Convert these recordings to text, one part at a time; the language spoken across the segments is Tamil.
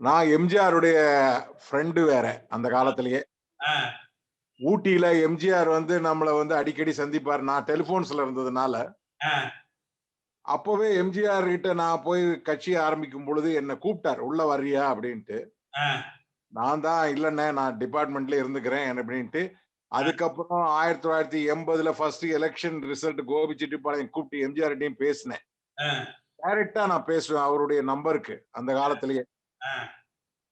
நான் எம்ஜிஆருடைய ஃப்ரெண்டு வேற அந்த காலத்திலேயே. ஊட்டியில எம்ஜிஆர் வந்து நம்மள வந்து அடிக்கடி சந்திப்பார். நான் டெலிபோன்ஸ்ல இருந்ததுனால. அப்பவே எம்ஜிஆர் கிட்ட நான் போய் கட்சி ஆரம்பிக்கும் பொழுது என்ன கூப்பிட்டார். உள்ள வர்றியா? அப்படின்ட்டு. நான் தான் இல்லைண்ணே நான் டிபார்ட்மெண்ட்ல இருந்துக்கிறேன். அப்படின்ட்டு. அதுக்கப்புறம் ஆயிரத்தி தொள்ளாயிரத்தி எண்பதுல ஃபர்ஸ்ட் எலெக்ஷன் ரிசல்ட் கோபிச்செட்டிப்பாளையம் கூப்பிட்டு எம்ஜிஆர்டையும் பேசினேன். ஆ, டைரக்டா நான் பேசுவேன் அவருடைய நம்பருக்கு அந்த காலத்திலேயே.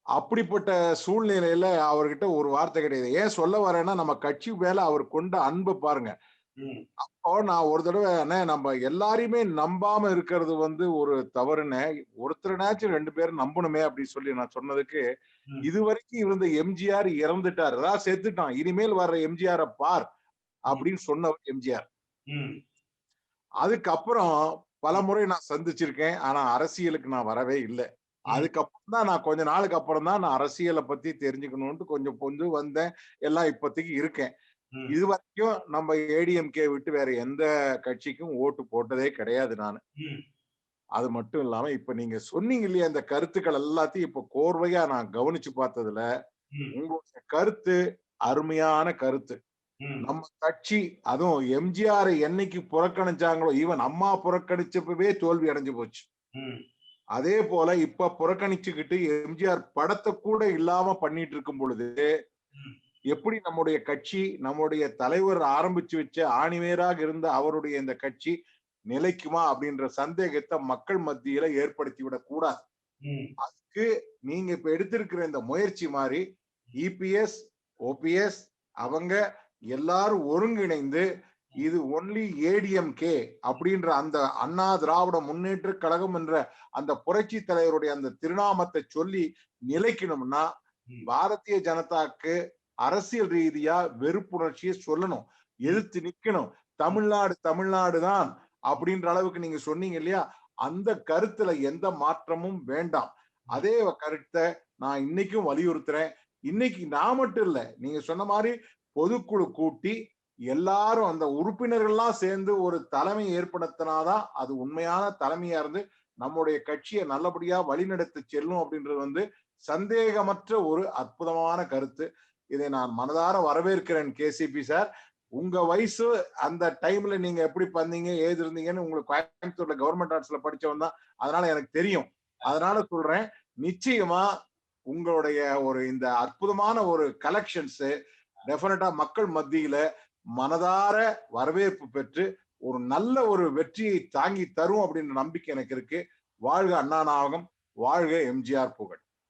அப்படிப்பட்ட சூழ்நிலையில அவர்கிட்ட ஒரு வார்த்தை கிடையாது. ஏன் சொல்ல வரேன்னா நம்ம கட்சி மேல அவர் கொண்ட அன்பை பாருங்க. அப்போ நான் ஒரு தடவை அண்ணே நம்ம எல்லாரையுமே நம்பாம இருக்கிறது வந்து ஒரு தவறுன்னு ஒருத்தரனாச்சும் ரெண்டு பேரும் நம்பணுமே அப்படின்னு சொல்லி நான் சொன்னதுக்கு. இது வரைக்கும் இருந்த எம்ஜிஆர் இறந்துட்டார். அதான் செத்துட்டான். இனிமேல் வர்ற எம்ஜிஆரை பார் அப்படின்னு சொன்னவர் எம்ஜிஆர். அதுக்கப்புறம் பல முறை நான் சந்திச்சிருக்கேன். ஆனா அரசியலுக்கு நான் வரவே இல்லை. அதுக்கப்புறம் தான் நான் கொஞ்ச நாளுக்கு அப்புறம் தான் நான் அரசியலை பத்தி தெரிஞ்சுக்கணும்னு கொஞ்சம் பொந்து வந்தேன். எல்லாம் இப்போதைக்கு இருக்கேன். இது வரைக்கும் நம்ம ஏடிஎம்கே விட்டு வேற எந்த கட்சிக்கும் ஓட்டு போட்டதே கிடையாது நான். அது மட்டும் இல்லாம இப்ப நீங்க சொன்னீங்க இல்லையா இந்த கருத்துக்கள் எல்லாத்தையும் இப்ப கோர்வையா நான் கவனிச்சு பார்த்ததுல உங்களுடைய கருத்து அருமையான கருத்து. நம்ம கட்சி அதுவும் எம்ஜிஆரை என்னைக்கு புறக்கணிச்சாங்களோ ஈவன் அம்மா புறக்கணிச்சப்பவே தோல்வி அடைஞ்சு போச்சு. அதே போல இப்ப புறக்கணிச்சுக்கிட்டு எம்ஜிஆர் படத்தை கூட இல்லாம பண்ணிட்டு இருக்கும் பொழுது. எப்படி நம்முடைய கட்சி நம்முடைய தலைவர் ஆரம்பிச்சு வச்ச ஆணிவேராக இருந்த அவருடைய இந்த கட்சி நிலைக்குமா அப்படின்ற சந்தேகத்தை மக்கள் மத்தியில ஏற்படுத்தி விடக் கூடாது அதுக்கு நீங்க இப்ப எடுத்திருக்கிற இந்த முயற்சி மாதிரி இபிஎஸ் ஓபிஎஸ் அவங்க எல்லாரும் ஒருங்கிணைந்து இது ஒன்லி ஏடிஎம்கே அப்படின்ற அந்த அண்ணா திராவிட முன்னேற்ற கழகம் என்ற அந்த புரட்சி தலைவருடைய அந்த திருநாமத்தை சொல்லி நிலைக்கணும்னா. பாரதிய ஜனதாக்கு அரசியல் ரீதியா வெறுப்புணர்ச்சியை சொல்லணும். எதிர்த்து நிக்கணும். தமிழ்நாடு தமிழ்நாடு தான் அப்படின்ற அளவுக்கு நீங்க சொன்னீங்க இல்லையா? அந்த கருத்துல எந்த மாற்றமும் வேண்டாம். அதே கருத்தை நான் இன்னைக்கும் வலியுறுத்துறேன். இன்னைக்கு நான் மட்டும் இல்ல நீங்க சொன்ன மாதிரி பொதுக்குழு கூட்டி எல்லாரும் அந்த உறுப்பினர்கள்லாம் சேர்ந்து ஒரு தலைமை ஏற்படுத்தினாதான் அது உண்மையான தலைமையா இருந்து நம்முடைய கட்சியை நல்லபடியா வழிநடத்தி செல்லும் அப்படின்றது வந்து சந்தேகமற்ற ஒரு அற்புதமான கருத்து. இதை நான் மனதார வரவேற்கிறேன் கேசிபி சார். உங்க வயசு அந்த டைம்ல நீங்க எப்படி பண்ணீங்க ஏது இருந்தீங்கன்னு உங்களுக்கு கோயம்புத்தூர்ல கவர்மெண்ட் ஆர்ட்ஸ்ல படிச்சவன் தான். அதனால எனக்கு தெரியும். அதனால சொல்றேன். நிச்சயமா உங்களுடைய ஒரு இந்த அற்புதமான ஒரு கலெக்ஷன்ஸ் டெஃபினட்டா மக்கள் மத்தியில மனதார வரவேற்பு பெற்று ஒரு நல்ல ஒரு வெற்றியை தாங்கி தரும் அப்படின்ற நம்பிக்கை எனக்கு இருக்கு. வாழ்க அண்ணா நாயகம் வாழ்க எம்ஜிஆர் புகழ்.